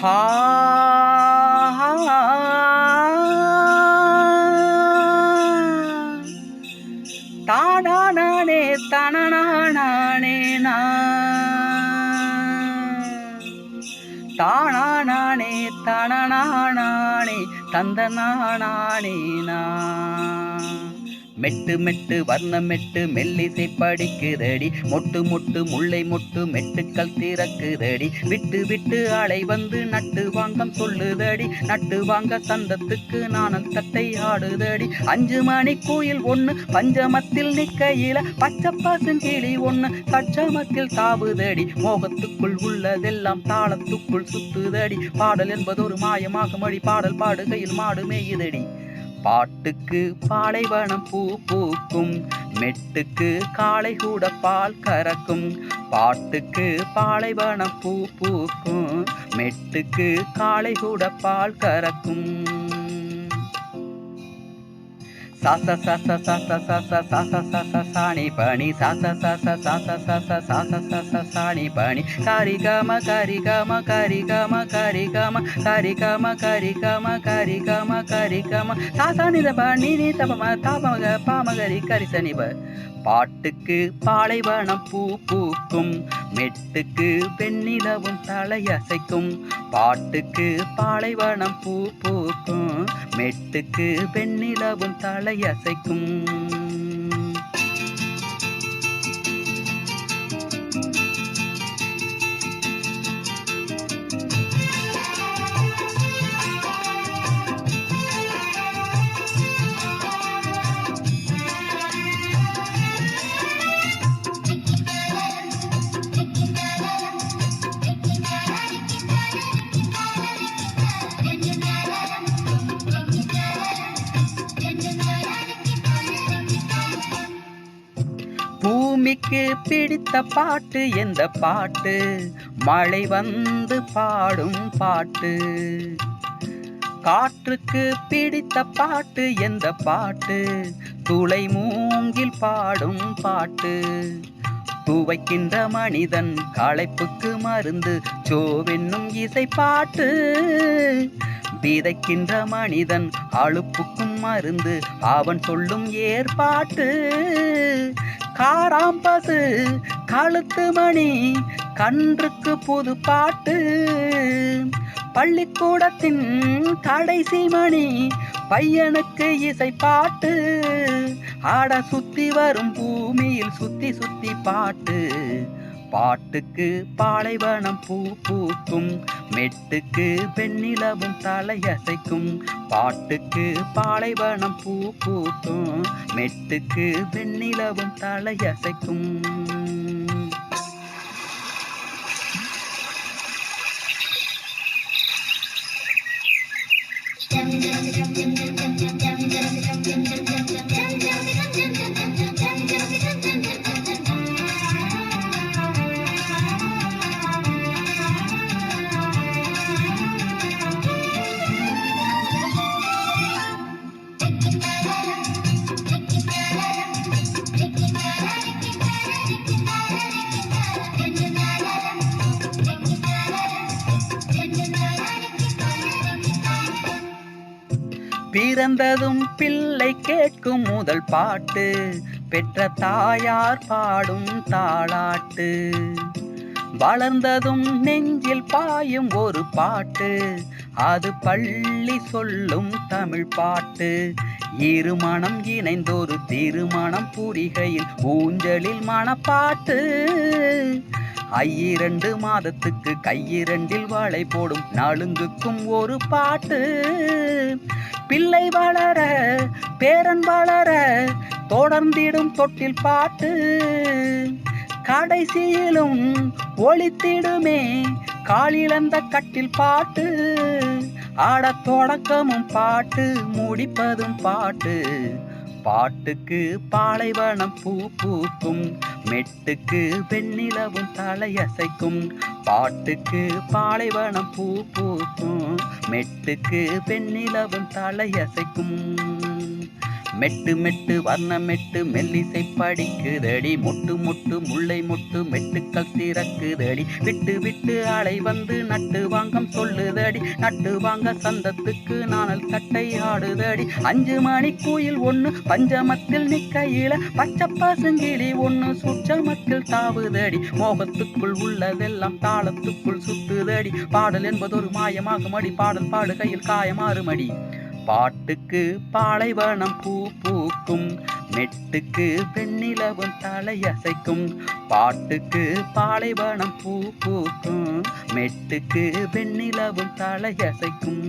ஹா தானானே தனனானே தானானே தனனானே தந்தனானே நான். மெட்டு மெட்டு வர்ணம் மெட்டு மெல்லிசை படிக்குதடி. மொட்டு மொட்டு முல்லை மொட்டு மெட்டுக்கள் திறக்குதடி. விட்டு விட்டு அலை வந்து நட்டு வாங்கம் சொல்லுதடி. நட்டு வாங்க சந்தத்துக்கு நாணல் தட்டை ஆடுதடி. அஞ்சு மணி கோயில் ஒண்ணு பஞ்சமத்தில் நிக்கையில பச்சை பசுங்கிளி ஒண்ணு சச்சமத்தில் தாவுதடி. மோகத்துக்குள் உள்ளதெல்லாம் தாளத்துக்குள் சுத்துதடி. பாடல் என்பது ஒரு மாயமாக மொழி பாடல் பாடுகையில் மாடு மேயுதடி. பாட்டுக்கு பாலைவனம் பூ பூக்கும் மெட்டுக்கு காளை கூட பால் கறக்கும். பாட்டுக்கு பாலைவனம் பூ பூக்கும் மெட்டுக்கு காளை கூட பால் கறக்கும். சாச சாச சாச சாச சாச சாச சாணி பணி சாச சாச சாச சாச சாச சாச சாணி பணி காரி கம காரி கம காரி கம காரி கம காரி கம காரி கம காரி கம காரி கம சாசா நித பணி நீ தபம தாபமக பாமகரி கரிசனிப பாட்டுக்கு பாலைவனம் பூ பூக்கும் மெட்டுக்கு வெண்ணிலவும் தலையசைக்கும் பாட்டுக்கு பாலைவனம் பூ பூக்கும் மெட்டுக்கு வெண்ணிலவும் தலையசைக்கும் மம்மிக்கு பிடித்த பாட்டு எந்த பாட்டு? மழை வந்து பாடும் பாட்டு. காற்றுக்கு பிடித்த பாட்டு எந்த பாட்டு? துளை மூங்கில் பாடும் பாட்டு. துவைக்கின்ற மனிதன் களைப்புக்கு மருந்து சோவென்னும் இசை பாட்டு. விதைக்கின்ற மனிதன் அழுப்புக்கும் மருந்து அவன் சொல்லும் ஏற்பாட்டு. காராம்பசு கழுத்து மணி கன்றுக்கு புது பாட்டு. பள்ளிக்கூடத்தின் கடைசி மணி பையனுக்கு இசை பாட்டு. ஆட சுத்தி வரும் பூமியில் சுத்தி சுத்தி பாட்டு. பாட்டுக்கு பாலைவனம் பூ பூக்கும் மெட்டுக்கு பெண்ணிலவும் தலையசைக்கும் பாட்டுக்கு பாலைவனம் பூ பூக்கும் மெட்டுக்கு பெண்ணிலவும் தலையசைக்கும் Thank you. பிறந்ததும் பிள்ளை கேட்கும் முதல் பாட்டு. பெற்ற தாயார் பாடும் தாளாட்டு. வளர்ந்ததும் நெஞ்சில் பாயும் ஒரு பாட்டு. அது பள்ளி சொல்லும் தமிழ் பாட்டு. இருமணம் இணைந்தொரு திருமணம் புரிகையில் ஊஞ்சலில் மணப்பாட்டு ஐயிரண்டு மாதத்துக்கு கையிரண்டில் வாழை போடும் நாளுங்குக்கும் ஒரு பாட்டு. பிள்ளை வளர பேரன் வளர தொடர்ந்திடும் தொட்டில் பாட்டு. கடைசியிலும் ஒளித்திடுமே காலிழந்த கட்டில் பாட்டு. ஆடத் தொடக்கமும் பாட்டு முடிப்பதும் பாட்டு. பாட்டுக்கு பாலைவனம் பூ பூக்கும் மெட்டுக்கு வெண்ணிலவும் தலையசைக்கும் பாட்டுக்கு பாலைவனம் பூ பூக்கும் மெட்டுக்கு வெண்ணிலவும் தலையசைக்கும். மெட்டு மெட்டு வர்ணமெட்டு மெல்லிசை படிக்குதடி. மொட்டு மொட்டு முல்லை மொட்டு மெட்டுக்கள் திறக்குதடி. விட்டு விட்டு ஆளை வந்து நட்டு வாங்கம் சொல்லுதடி. நட்டு வாங்க சந்தத்துக்கு நாணல் கட்டை ஆடுதடி. அஞ்சு மணி கோயில் ஒண்ணு பஞ்சமத்தில் நிக்கையில பச்சை பசுங்கிளி ஒண்ணு சுற்றமத்தில் தாவுதடி. மோகத்துக்குள் உள்ளதெல்லாம் தாளத்துக்குள் சுத்துதடி. பாடல் என்பதொரு மாயமாகுமடி. பாடல் பாடுகையில் காயமாறுமடி. பாட்டுக்கு பாலைவனம் பூ பூக்கும் மெட்டுக்கு வெண்ணிலவும் தலையசைக்கும் பாட்டுக்கு பாலைவனம் பூ பூக்கும் மெட்டுக்கு வெண்ணிலவும் தலையசைக்கும்